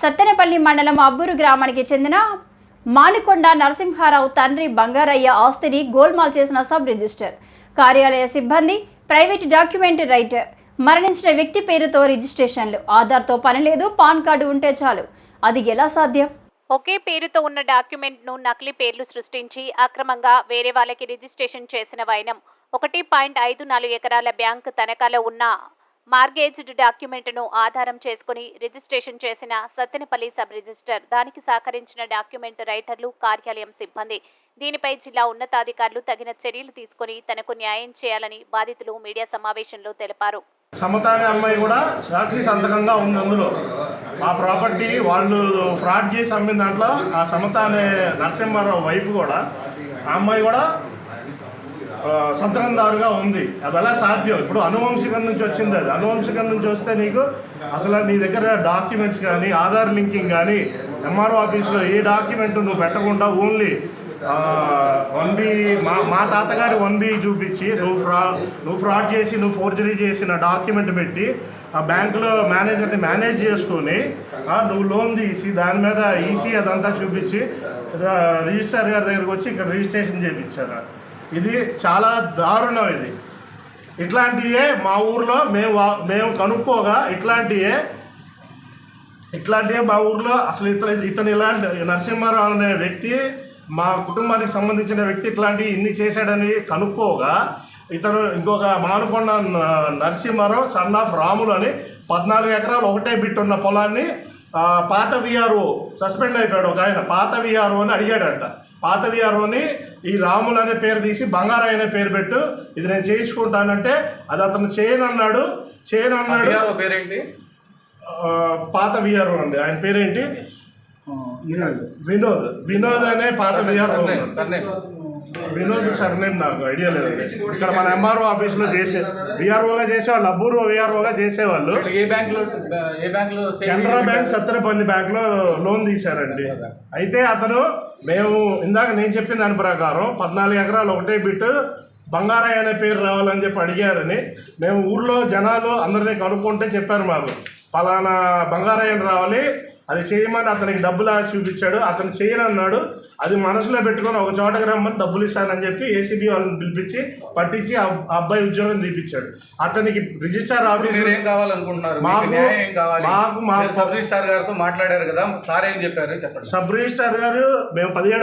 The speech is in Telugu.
సత్తెనపల్లి మండలం అబ్బూరు గ్రామానికి చెందిన మానికొండ నరసింహారావు తండ్రి బంగారయ్య ఆస్తిని గోల్మాల్ చేసిన సబ్ రిజిస్టర్. కార్యాలయ సిబ్బంది ప్రైవేట్ డాక్యుమెంట్ రైటర్. మరణించిన వ్యక్తి పేరుతో రిజిస్ట్రేషన్లు. ఆధార్తో పని లేదు పాన్ కార్డు ఉంటే చాలు. అది ఎలా సాధ్యం? ఒకే పేరుతో ఉన్న డాక్యుమెంట్ను నకిలీ పేర్లు సృష్టించి అక్రమంగా వేరే వాళ్ళకి రిజిస్ట్రేషన్ చేసిన వైనం. ఒకటి పాయింట్ ఐదు నాలుగు ఎకరాల బ్యాంక్ తనఖాలో ఉన్న మార్గేజ్డ్ డాక్యుమెంట్ను ఆధారం చేసుకుని రిజిస్ట్రేషన్ చేసిన సత్తెనపల్లి సబ్ రిజిస్టర్ దానికి సహకరించిన డాక్యుమెంట్ రైటర్లు కార్యాలయం సిబ్బంది. దీనిపై జిల్లా ఉన్నతాధికారులు తగిన చర్యలు తీసుకుని తనకు న్యాయం చేయాలని బాధితులు మీడియా సమావేశంలో తెలిపారు. సమత అమ్మాయి కూడా సాక్షి సంతకంగా ఉంది అందులో. ఆ ప్రాపర్టీ వాళ్ళు ఫ్రాడ్ చేసి అమ్మిన దాంట్లో ఆ సమత అనే నరసింహారావు వైఫ్ కూడా ఆ అమ్మాయి కూడా ఆ, సంతకందారుగా ఉంది. అది అలా సాధ్యం. ఇప్పుడు అనువంశికం నుంచి వచ్చింది అది. అనువంశికం నుంచి వస్తే నీకు అసలు నీ దగ్గర డాక్యుమెంట్స్ కానీ ఆధార్ లింకింగ్ కానీ ఎంఆర్ఓ ఆఫీస్లో ఏ డాక్యుమెంట్ నువ్వు పెట్టకుండా ఓన్లీ వన్ బి మా మా తాతగారి వన్ బి చూపించి నువ్వు ఫ్రా నువ్వు ఫ్రాడ్ చేసి నువ్వు ఫోర్జరీ చేసిన డాక్యుమెంట్ పెట్టి ఆ బ్యాంకులో మేనేజర్ని మేనేజ్ చేసుకొని నువ్వు లోన్ తీసి దాని మీద ఈసీ అదంతా చూపించి రిజిస్టర్ గారి దగ్గరికి వచ్చి ఇక్కడ రిజిస్ట్రేషన్ చేయించారు? ఇది చాలా దారుణం ఇది. ఇట్లాంటివే మా ఊర్లో మేము వా- మేము కనుక్కోగా ఇట్లాంటివే ఇట్లాంటివే మా ఊర్లో అసలు ఇతను ఇతను ఇలాంటి నరసింహారావు అనే వ్యక్తి మా కుటుంబానికి సంబంధించిన వ్యక్తి ఇట్లాంటివి ఇన్ని చేశాడని కనుక్కోగా ఇతను ఇంకొక మానుకొండ నరసింహారావు సన్ ఆఫ్ రాములు అని పద్నాలుగు ఎకరాలు ఒకటే బిట్ ఉన్న పొలాన్ని పాత విఆర్ఓ సస్పెండ్ అయిపోయాడు ఒక ఆయన. పాత విఆర్ఓ అని అడిగాడంట. పాత విఆర్ఓని ఈ రాములు అనే పేరు తీసి బంగారాయ్ అనే పేరు పెట్టు. ఇది నేను చేయించుకుంటానంటే అది అతను చేయను అన్నాడు చేయను అన్నాడు విఆర్ఓ పేరేంటి? ఆ, పాత విఆర్ఓ అండి. ఆయన పేరేంటి? వినోద్. వినోద్. అనే పాత విఆర్ఓ. వినోద్ సర్నేమ్ నాకు ఐడియా లేదు ఇక్కడ మన ఎంఆర్ఓ ఆఫీస్లో చేసే విఆర్ఓగా చేసేవాళ్ళు అబ్బూరు విఆర్ఓగా చేసేవాళ్ళు. వీళ్ళు ఏ బ్యాంక్లో ఏ బ్యాంక్లో కెనరా బ్యాంక్ సత్తెనపల్లి బ్యాంక్లో లోన్ తీశారండి. అయితే అతను మేము ఇందాక నేను చెప్పిన దాని ప్రకారం పద్నాలుగు ఎకరాలు ఒకటే బిట్ బంగారయ్య అనే పేరు రావాలని చెప్పి అడిగారని మేము ఊర్లో జనాలు అందరినీ కనుక్కుంటే చెప్పారు మాకు. పలానా బంగారయ్యని రావాలి అది చేయమని అతనికి డబ్బులు చూపించాడు. అతను చేయనన్నాడు. అది మనసులో పెట్టుకొని ఒక చోటకి రమ్మని డబ్బులు ఇస్తానని చెప్పి ఏసీబీ వాళ్ళని పిలిపించి పట్టించి ఆ అబ్బాయి ఉద్యోగం తీపిచ్చాడు. అతనికి రిజిస్టార్ ఆఫీస్ ఏం కావాలనుకుంటున్నారు? మీకు మాకు- సబ్ రిజిస్టార్ గారితో మాట్లాడారు కదా సార్ ఏం చెప్పారు? చెప్పండి. సబ్ రిజిస్టార్ గారు మేము పదిహేడు